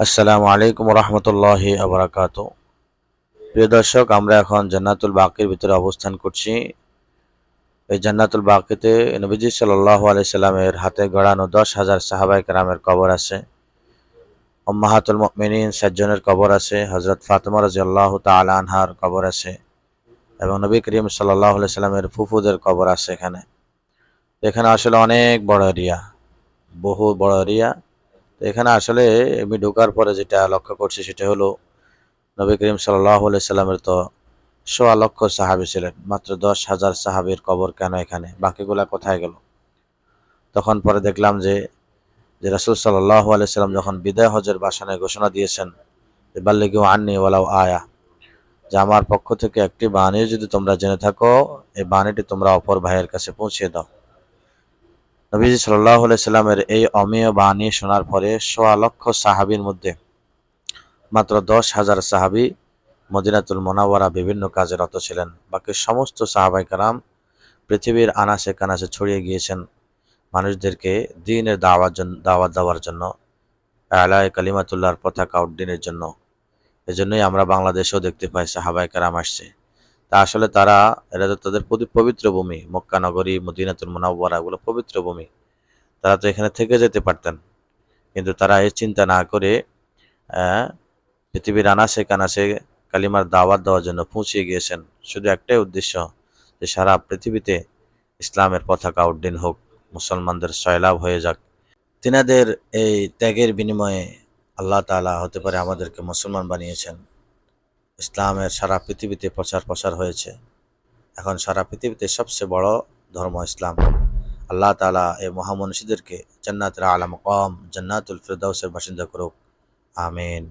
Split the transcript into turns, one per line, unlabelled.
আসসালামু আলাইকুম রহমতুল্লাহি আবরাকাত প্রিয় দর্শক, আমরা এখন জান্নাতুল বাকির ভিতরে অবস্থান করছি। এই জান্নাতুল বাকিতে নবীজি সাল্লাহ আলাইসাল্লামের হাতে গড়ানো দশ হাজার সাহাবাই কারামের কবর আছে। মাহাতুল মিনীন সাজ্জনের কবর আছে। হজরত ফাতেমা রাজি আল্লাহ আনহার কবর আছে এবং নবী করিম সাল্লাহ সাল্লামের ফুফুদের কবর আছে এখানে। এখানে আসলে অনেক বড় এরিয়া বহু বড় এরিয়া। তো এখানে আসলে আমি ঢোকার পরে যেটা লক্ষ্য করছি সেটা হলো নবী করিম সাল্লাহ সাল্লামের তো সোয়া লক্ষ সাহাবি ছিলেন, মাত্র দশ হাজার সাহাবির কবর কেন এখানে, বাকিগুলা কোথায় গেল? তখন পরে দেখলাম যে যে রাসুল সাল্লাহ সাল্লাম যখন বিদায় হজের বাসানে ঘোষণা দিয়েছেন যে, বাল্লিগু আননি ওয়ালাও আয়া যে আমার পক্ষ থেকে একটি বাণী যদি তোমরা জেনে থাকো, এই বাণীটি তোমরা অপর ভাইয়ের কাছে পৌঁছে দাও। নবীজি সাল্লাহ সাল্লামের এই অমেয় বাণী শোনার পরে সোয়া লক্ষ সাহাবির মধ্যে মাত্র দশ হাজার সাহাবি মদিনাতুল মোনাওয়ারা বিভিন্ন কাজে রত ছিলেন। বাকি সমস্ত সাহাবাই কালাম পৃথিবীর আনাসে কানাসে ছড়িয়ে গিয়েছেন মানুষদেরকে দিনের দাওয়ার জন্য দাওয়াত দেওয়ার জন্য, আলায় কালিমাতুল্লাহর পতাকা উড্ডিনের জন্য। এজন্যই আমরা বাংলাদেশেও দেখতে পাই সাহাবাই কারাম আসছে। তা আসলে তারা, এরা তো তাদের পবিত্র ভূমি, মক্কা, নগরী, মদিনাতুল মোনাব্বরা এগুলো পবিত্র ভূমি। তারা তো এখানে থেকে যেতে পারতেন। কিন্তু তারা এই চিন্তা না করে পৃথিবীর আনাসে কানাসে কালিমার দাওয়াত দেওয়ার জন্য পৌঁছে গিয়েছেন। শুধু একটাই উদ্দেশ্য, যে সারা পৃথিবীতে ইসলামের পতাকা উড্ডীন হোক, মুসলমানদের সয়লাভ হয়ে যাক। তিনাদের এই ত্যাগের বিনিময়ে আল্লাহ তালা হতে পারে আমাদেরকে মুসলমান বানিয়েছেন। ইসলামের সারা পৃথিবীতে প্রচার প্রসার হয়েছে। এখন সারা পৃথিবীতে সবচেয়ে বড় ধর্ম ইসলাম। আল্লাহ তালা এই মহামনীষীদেরকে জান্নাতের আলম কম, জান্নাতুল ফিরদাউসের বাসিন্দা করুক। আমিন।